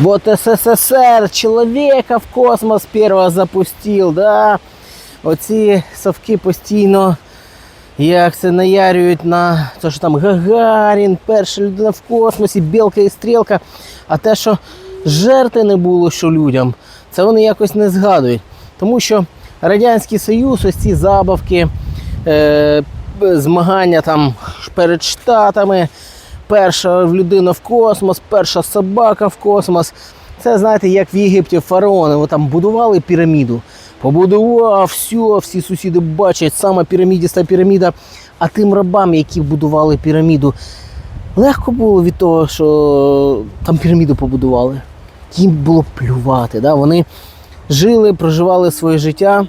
Вот СССР человека в космос первого запустил, да. Оці совки постійно як це наярюють на те, що там Гагарін, перша людина в космосі, білка і стрілка. А те, що жертви не було що людям, це вони якось не згадують. Тому що Радянський Союз, ось ці забавки, е, змагання там перед Штатами, перша людина в космос, перша собака в космос. Це знаєте, як в Єгипті фараони, вони там будували піраміду. Побудував, все, всі сусіди бачать, сама пірамідіста піраміда. А тим рабам, які будували піраміду, легко було від того, що там піраміду побудували. Їм було плювати. Да? Вони жили, проживали своє життя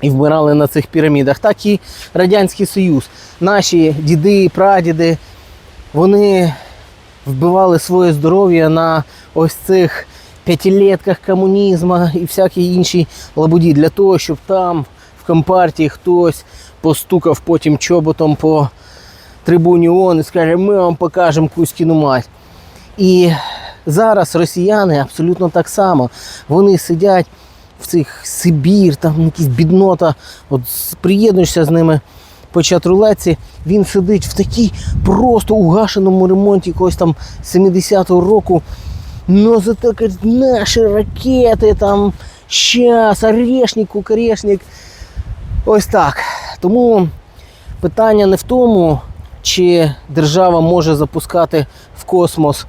і вмирали на цих пірамідах. Так і Радянський Союз. Наші діди прадіди, вони вбивали своє здоров'я на ось цих п'ятилетках комунізму і всякій іншій лабуді для того, щоб там в компартії хтось постукав потім чоботом по трибуні ООН і скаже, ми вам покажемо Кузькіну мать. І зараз росіяни абсолютно так само. Вони сидять в цих Сибір, там якісь біднота, от приєднуєшся з ними по чатрулеці, він сидить в такій просто угашеному ремонті якогось там 70-го року. Ну, зато кажуть, наші ракети там, щас, орешник, кукарешник. Ось так. Тому питання не в тому, чи держава може запускати в космос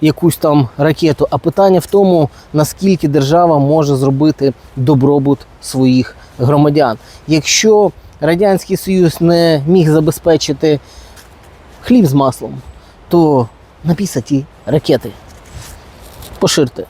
якусь там ракету, а питання в тому, наскільки держава може зробити добробут своїх громадян. Якщо Радянський Союз не міг забезпечити хліб з маслом, то написаті ракети. Поширте.